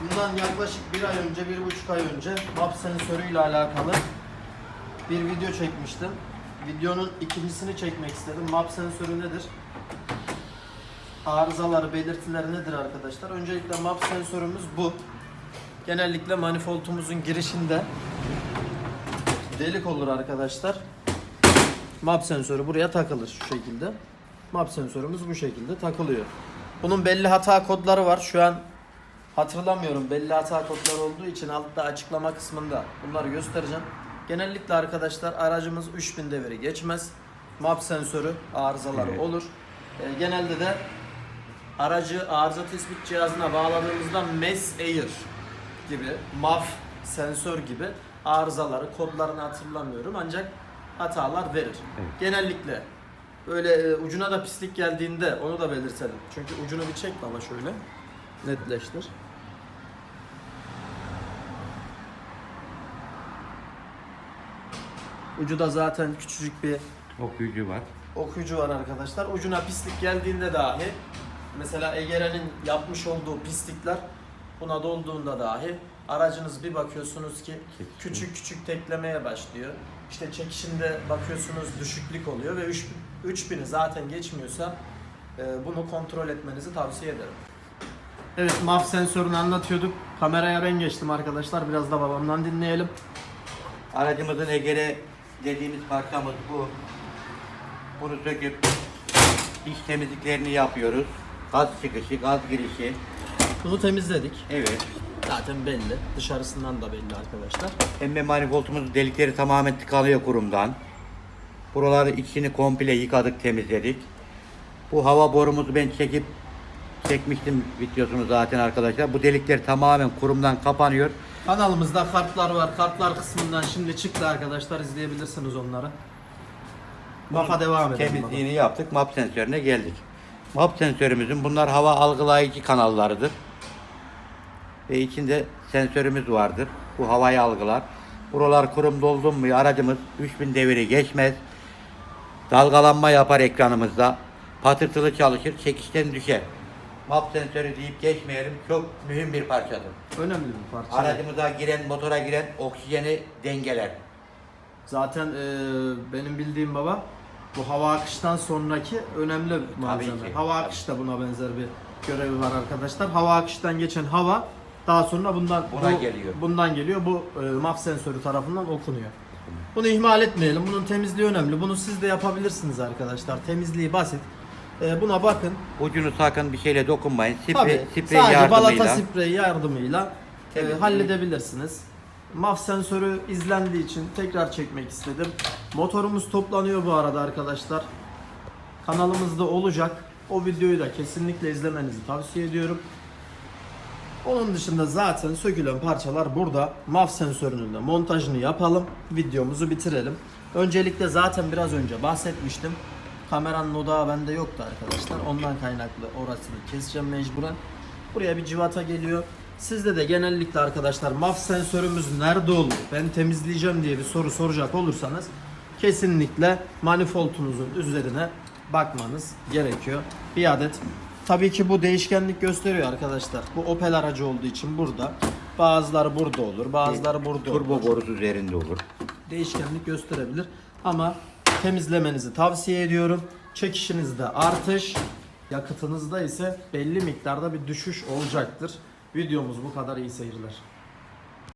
Bundan yaklaşık bir ay önce, bir buçuk ay önce MAP sensörüyle alakalı bir video çekmiştim. Videonun ikincisini çekmek istedim. MAP sensörü nedir? Arızaları, belirtileri nedir arkadaşlar? Öncelikle MAP sensörümüz bu. Genellikle manifoldumuzun girişinde delik olur arkadaşlar. MAP sensörü buraya takılır şu şekilde. MAP sensörümüz bu şekilde takılıyor. Bunun belli hata kodları var. Şu an hatırlamıyorum. Belli hata kodları olduğu için altta açıklama kısmında bunları göstereceğim. Genellikle arkadaşlar aracımız 3000 devri geçmez. MAP sensörü arızaları Evet. olur. Ee, genelde de aracı arıza tespit cihazına bağladığımızda MES Air gibi, MAF sensör gibi arızaları, kodlarını hatırlamıyorum ancak hatalar verir. Evet. Genellikle böyle e, ucuna da pislik geldiğinde onu da belirtelim. Çünkü ucunu bir çek baba şöyle. Netleştir. Ucu da zaten küçücük bir Okuyucu var. okuyucu var arkadaşlar. Ucuna pislik geldiğinde dahi mesela Egeren'in yapmış olduğu pislikler buna dolduğunda dahi aracınız bir bakıyorsunuz ki küçük küçük teklemeye başlıyor. İşte çekişinde bakıyorsunuz düşüklük oluyor ve 3000 3000'i zaten geçmiyorsa e, bunu kontrol etmenizi tavsiye ederim. Evet MAF sensörünü anlatıyorduk. Kameraya ben geçtim arkadaşlar. Biraz da babamdan dinleyelim. Aracımızın egere dediğimiz parçamız bu. Bunu söküp iç temizliklerini yapıyoruz. Gaz çıkışı, gaz girişi. Bunu temizledik. Evet. Zaten belli. Dışarısından da belli arkadaşlar. Emme manifoldumuz delikleri tamamen tıkalıyor kurumdan. Buraları içini komple yıkadık, temizledik. Bu hava borumuzu ben çekip çekmiştim videosunu zaten arkadaşlar. Bu delikler tamamen kurumdan kapanıyor. Kanalımızda kartlar var. Kartlar kısmından şimdi çıktı arkadaşlar. izleyebilirsiniz onları. Mafa devam edelim. baba. Temizliğini yaptık. MAP sensörüne geldik. MAP sensörümüzün bunlar hava algılayıcı kanallarıdır. Ve içinde sensörümüz vardır. Bu havayı algılar. Buralar kurum doldu mu aracımız 3000 deviri geçmez. Dalgalanma yapar ekranımızda. Patırtılı çalışır, çekişten düşer. MAP sensörü deyip geçmeyelim. Çok mühim bir parçadır. Önemli bir parça. Aracımıza giren, motora giren oksijeni dengeler. Zaten e, benim bildiğim baba bu hava akıştan sonraki önemli malzeme. ki, Hava akışı da buna benzer bir görevi var arkadaşlar. Hava akıştan geçen hava daha sonra bundan Buna bu- geliyor. Bundan geliyor. Bu e, MAF sensörü tarafından okunuyor. Bunu ihmal etmeyelim. Bunun temizliği önemli. Bunu siz de yapabilirsiniz arkadaşlar. Temizliği basit. E, buna bakın. Ucunu sakın bir şeyle dokunmayın. Sprey, Tabii sprey sadece yardımıyla. balata spreyi yardımıyla e, halledebilirsiniz. MAF sensörü izlendiği için tekrar çekmek istedim. Motorumuz toplanıyor bu arada arkadaşlar. Kanalımızda olacak. O videoyu da kesinlikle izlemenizi tavsiye ediyorum. Onun dışında zaten sökülen parçalar burada. MAF sensörünün de montajını yapalım. Videomuzu bitirelim. Öncelikle zaten biraz önce bahsetmiştim. Kameranın odağı bende yoktu arkadaşlar. Ondan kaynaklı orasını keseceğim mecburen. Buraya bir civata geliyor. Sizde de genellikle arkadaşlar MAF sensörümüz nerede olur? Ben temizleyeceğim diye bir soru soracak olursanız kesinlikle manifoldunuzun üzerine bakmanız gerekiyor. Bir adet. Tabii ki bu değişkenlik gösteriyor arkadaşlar. Bu Opel aracı olduğu için burada. Bazıları burada olur, bazıları burada olur. Turbo borusu üzerinde olur. Değişkenlik gösterebilir. Ama temizlemenizi tavsiye ediyorum. Çekişinizde artış, yakıtınızda ise belli miktarda bir düşüş olacaktır. Videomuz bu kadar iyi seyirler.